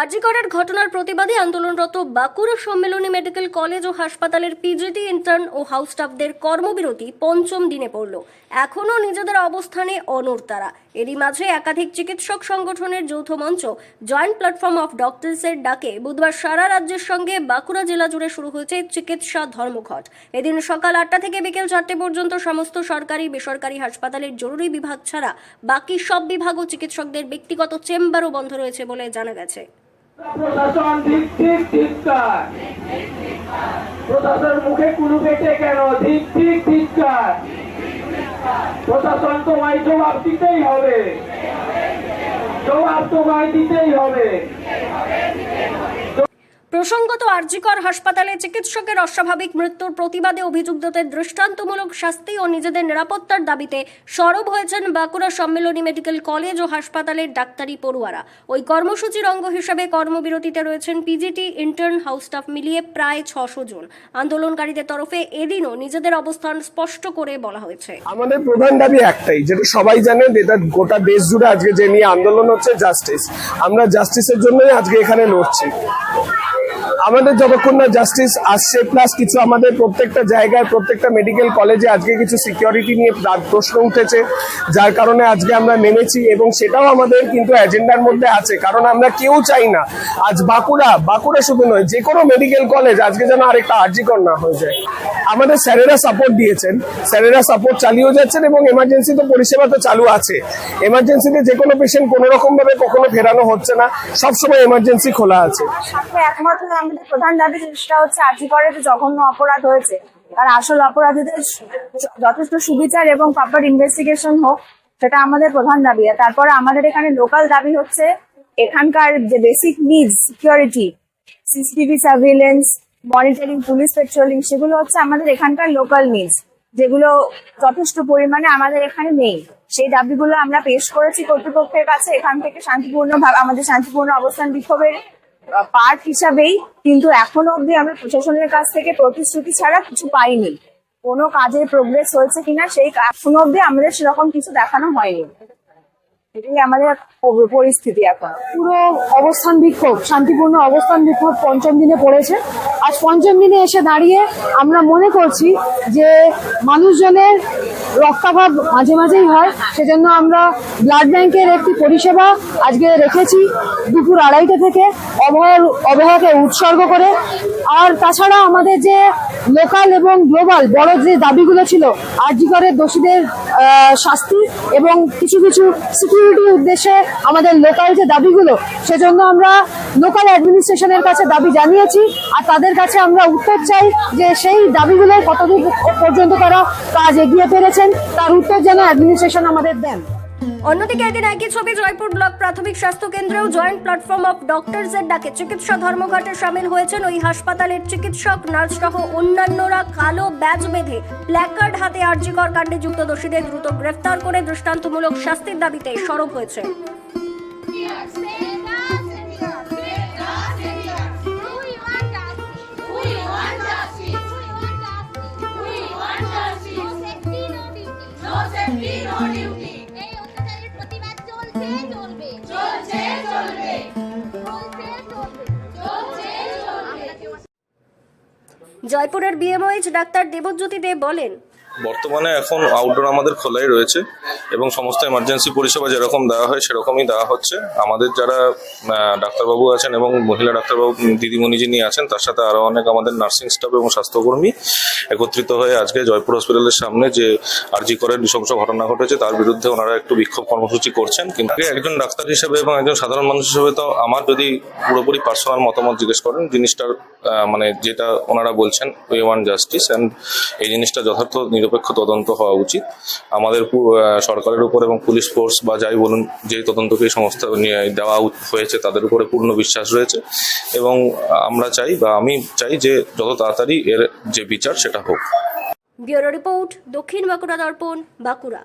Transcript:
আরজিকরের ঘটনার প্রতিবাদে আন্দোলনরত বাঁকুড়া সম্মেলনী মেডিকেল কলেজ ও হাসপাতালের পিজিটি ইন্টার্ন ও হাউস স্টাফদের কর্মবিরতি পঞ্চম দিনে পড়ল। এখনও নিজেদের অবস্থানে অনড় তারা। এরই মাঝে একাধিক চিকিৎসক সংগঠনের যৌথ মঞ্চ জয়েন্ট প্ল্যাটফর্ম অফ ডক্টরসের ডাকে বুধবার সারা রাজ্যের সঙ্গে বাঁকুড়া জেলা জুড়ে শুরু হয়েছে চিকিৎসা ধর্মঘট। এদিন সকাল আটটা থেকে বিকেল চারটে পর্যন্ত সমস্ত সরকারি, বেসরকারি হাসপাতালের জরুরি বিভাগ ছাড়া বাকি সব বিভাগ ও চিকিৎসকদের ব্যক্তিগত চেম্বারও বন্ধ রয়েছে বলে জানা গেছে। প্রশাসন ধিক ধিক ধিক্কার প্রশাসন মুখে কুলু কেটে কেন? ধিক ধিক ধিক্কার প্রশাসন তোমায় জবাব দিতেই হবে। জবাব তোমায় দিতেই হবে। প্রসঙ্গত আরজিকর হাসপাতালে চিকিৎসকের অস্বাভাবিক মৃত্যুর প্রতিবাদে অভিযুক্তদের দৃষ্টান্তমূলক শাস্তি ও নিজেদের নিরাপত্তার দাবিতে সরব হয়েছেন বাঁকুড়া সম্মেলনী মেডিকেল কলেজ ও হাসপাতালের ডাক্তারি পড়ুয়ারা। ওই কর্মসূচির অঙ্গ হিসেবে কর্মবিরতিতে রয়েছেন পিজিটি ইন্টার্ন হাউস স্টাফ মিলিয়ে প্রায় ছশো জন। আন্দোলনকারীদের তরফে এদিনও নিজেদের অবস্থান স্পষ্ট করে বলা হয়েছে। আমাদের প্রধান দাবি একটাই, যেটা সবাই জানে গোটা দেশ জুড়ে আজকে যে নিয়ে আন্দোলন হচ্ছে জাস্টিস আমরা জাস্টিসের জন্যই আজকে এখানে লড়ছি। আমাদের যতক্ষণ না জাস্টিস আসছে প্লাস কিছু আমাদের প্রত্যেকটা জায়গায়, প্রত্যেকটা মেডিকেল কলেজে আজকে কিছু সিকিউরিটি নিয়ে প্রশ্ন উঠেছে, যার কারণে আজকে আমরা নেমেছি এবং সেটাও আমাদের কিন্তু এজেন্ডার মধ্যে আছে। কারণ আমরা কেউ চাই না। আজ বাঁকুড়া বাঁকুড়া শুধু নয়, যে কোনো মেডিকেল কলেজ আজকে যেন আরেকটা আর্জিকর না হয়ে যায়। আমাদের স্যারেরা সাপোর্ট দিয়েছেন। স্যারেরা সাপোর্ট চালিয়েও যাচ্ছেন এবং এমার্জেন্সি তো পরিষেবা তো চালু আছে। এমার্জেন্সিতে যে কোনো পেশেন্ট কোনো কখনো ফেরানো হচ্ছে না। সবসময় এমার্জেন্সি খোলা আছে। সাথে একমত হয়ে আমাদের প্রধান দাবি সেটা হচ্ছে আর্জি করে যে জঘন্য অপরাধ হয়েছে। তার আসল অপরাধীদের যথেষ্ট সুবিচার এবং প্রপার ইনভেস্টিগেশন হোক, সেটা আমাদের প্রধান দাবি। আর তারপরে আমাদের এখানে লোকাল দাবি হচ্ছে এখানকার যে basic needs security CCTV surveillance monitoring police patrolling সেগুলো হচ্ছে আমাদের এখানকার লোকাল নিডস যেগুলো যথেষ্ট পরিমাণে আমাদের এখানে নেই। সেই দাবিগুলো আমরা পেশ করেছি কর্তৃপক্ষের কাছে। এখান থেকে শান্তিপূর্ণ আমাদের শান্তিপূর্ণ অবস্থান বিক্ষোভের পার্ট হিসাবেই কিন্তু এখনও অবধি আমরা প্রশাসনের কাছ থেকে প্রতিশ্রুতি ছাড়া কিছু পাইনি। কোনো কাজের প্রোগ্রেস হয়েছে কিনা সেই এখনও অবধি আমাদের সেরকম কিছু দেখানো হয়নি। এটাই আমাদের পরিস্থিতি এখন। পুরো অবস্থান বিক্ষোভ, শান্তিপূর্ণ অবস্থান বিক্ষোভ পঞ্চম দিনে পড়েছে। আজ পঞ্চম দিনে এসে দাঁড়িয়ে আমরা মনে করছি যে মানুষজনের রক্তাভাব মাঝে মাঝেই হয়, সেজন্য আমরা ব্লাড ব্যাংকের একটি পরিষেবা আজকে রেখেছি দুপুর আড়াইটা থেকে অভয় অবহাকে উৎসর্গ করে। আর তাছাড়া আমাদের যে লোকাল এবং গ্লোবাল বড় যে দাবিগুলো ছিল আর্জিকরের দোষীদের শাস্তি এবং কিছু কিছু সিকিউরিটি উদ্দেশ্যে আমাদের লোকাল যে দাবিগুলো, সেজন্য আমরা লোকাল অ্যাডমিনিস্ট্রেশনের কাছে দাবি জানিয়েছি আর তাদের কাছে আমরা উত্তর চাই যে সেই দাবিগুলো কতদূর পর্যন্ত তারা কাজ এগিয়ে পেরেছেন, তার উত্তর যেন অ্যাডমিনিস্ট্রেশন আমাদের দেন। অন্যদিকে এদিন একই ছবি জয়পুর ব্লক প্রাথমিক স্বাস্থ্য কেন্দ্রেও জয়েন্ট প্ল্যাটফর্ম অফ ডক্টরস এর ডাকে চিকিৎসা ধর্মঘটে সামিল হয়েছেন ওই হাসপাতালের চিকিৎসক নার্স সহ অন্যান্যরা কালো ব্যাজ বেঁধে প্ল্যাকার্ড হাতে আরজিকর কাণ্ডে যুক্ত দোষীদের দ্রুত গ্রেফতার করে দৃষ্টান্তমূলক শাস্তির দাবিতে সরব হয়েছে। প্রতিবাদ জয়পুরের বিএমওএইচ ডাক্তার দেবজ্যোতি দেব বলেন, বর্তমানে এখন আউটডোর আমাদের খোলাই রয়েছে এবং সমস্ত এমার্জেন্সি পরিষেবা যেরকম দেওয়া হয় সেরকমই দেওয়া হচ্ছে। আমাদের যারা ডাক্তারবাবু আছেন এবং মহিলা ডাক্তারবাবু দিদিমণি যিনি আছেন, তার সাথে আরও অনেক আমাদের নার্সিং স্টাফ এবং স্বাস্থ্যকর্মী একত্রিত হয়ে আজকে জয়পুর হসপিটালের সামনে যে আরজি করের নৃশংস ঘটনা ঘটেছে, তার বিরুদ্ধে ওনারা একটু বিক্ষোভ কর্মসূচি করছেন। কিন্তু একজন ডাক্তার হিসেবে এবং একজন সাধারণ মানুষ হিসেবে তো আমার যদি পুরোপুরি পার্সোনাল মতামত জিজ্ঞেস করেন, জিনিসটার মানে যেটা ওনারা বলছেন ওয়ে ওয়ান জাস্টিস অ্যান্ড এই জিনিসটা যথার্থ নিরপেক্ষ তদন্ত হওয়া উচিত। আমাদের সরকারের উপর এবং পুলিশ ফোর্স বা যাই বলুন যে তদন্তকে নিয়ে দেওয়া হয়েছে, তাদের উপরে পূর্ণ বিশ্বাস রয়েছে এবং আমরা চাই বা আমি চাই যে যত তাড়াতাড়ি এর যে বিচার সেটা হোক। ব্যুরো রিপোর্ট দক্ষিণ বাঁকুড়া দর্পণ, বাঁকুড়া।